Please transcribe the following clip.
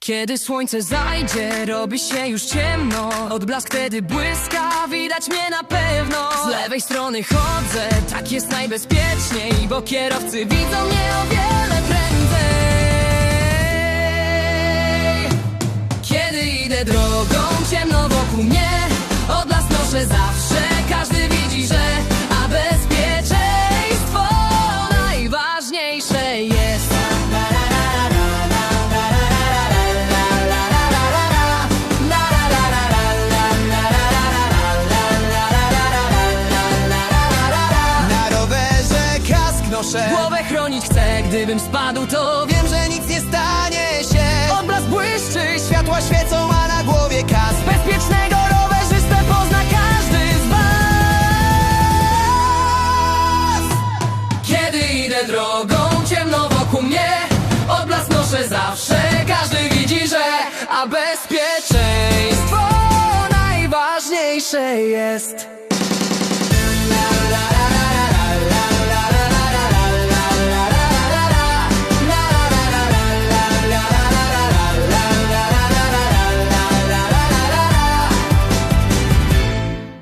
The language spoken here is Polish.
Kiedy słońce zajdzie, robi się już ciemno. Odblask wtedy błyska, widać mnie na pewno. Z lewej strony chodzę, tak jest najbezpieczniej Bo kierowcy widzą mnie o wiele prędzej. Kiedy idę drogą, ciemno wokół mnie Odblask noszę zawsze, noszę Głowę chronić chcę, gdybym spadł to wiem że nic nie stanie się. Odblask błyszczy, Światła świecą, a na głowie kask bezpiecznego rowerzystę pozna każdy z was. Kiedy idę drogą, ciemno wokół mnie Odblask noszę zawsze, każdy widzi, że A bezpieczeństwo najważniejsze jest